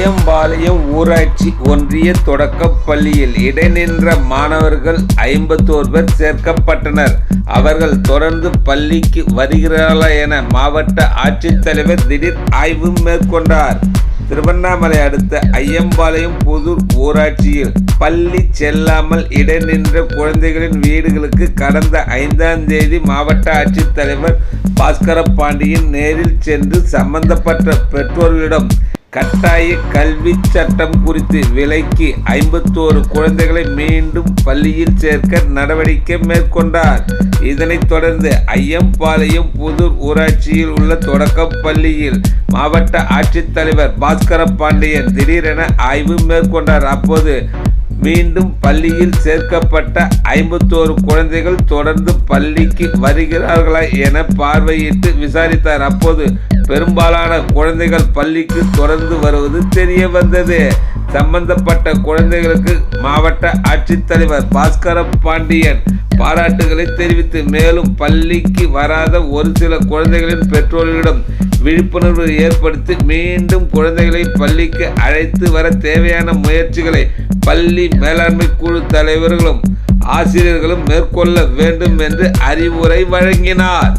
ஐயம்பாளையம் ஊராட்சி ஒன்றிய தொடக்கப் பள்ளியில் இடைநின்ற மாணவர்கள் ஐம்பத்தோர் பேர் சேர்க்கப்பட்டனர். அவர்கள் தொடர்ந்து பள்ளிக்கு வருகிறார்களா என மாவட்ட ஆட்சித்தலைவர் திடீர் ஆய்வு மேற்கொண்டார். திருவண்ணாமலை அடுத்த ஐயம்பாளையம் புதூர் ஊராட்சியில் பள்ளி செல்லாமல் இடைநின்ற குழந்தைகளின் வீடுகளுக்கு கடந்த ஐந்தாம் தேதி மாவட்ட ஆட்சித்தலைவர் பாஸ்கர பாண்டியன் நேரில் சென்று சம்பந்தப்பட்ட பெற்றோர்களிடம் கட்டாய கல்வி சட்டம் குறித்து விலைக்கு ஐம்பத்தோரு குழந்தைகளை மீண்டும் பள்ளியில் சேர்க்க நடவடிக்கை மேற்கொண்டார். இதனைத் தொடர்ந்து ஐயம்பாளையம் புதூர் ஊராட்சியில் உள்ள தொடக்கப் பள்ளியில் மாவட்ட ஆட்சித்தலைவர் பாஸ்கர பாண்டியன் திடீரென ஆய்வு மேற்கொண்டார். அப்போது மீண்டும் பள்ளியில் சேர்க்கப்பட்ட ஐம்பத்தோரு குழந்தைகள் தொடர்ந்து பள்ளிக்கு வருகிறார்களா என பார்வையிட்டு விசாரித்தார். அப்போது பெரும்பாலான குழந்தைகள் பள்ளிக்கு தொடர்ந்து வருவது தெரிய வந்தது. சம்பந்தப்பட்ட குழந்தைகளுக்கு மாவட்ட ஆட்சித்தலைவர் பாஸ்கர பாண்டியன் பாராட்டுகளை தெரிவித்து மேலும் பள்ளிக்கு வராத ஒரு சில குழந்தைகளின் பெற்றோர்களிடம் விழிப்புணர்வு ஏற்படுத்தி மீண்டும் குழந்தைகளை பள்ளிக்கு அழைத்து வர தேவையான முயற்சிகளை பள்ளி மேலாண்மை குழு தலைவர்களும் ஆசிரியர்களும் மேற்கொள்ள வேண்டும் என்று அறிவுரை வழங்கினார்.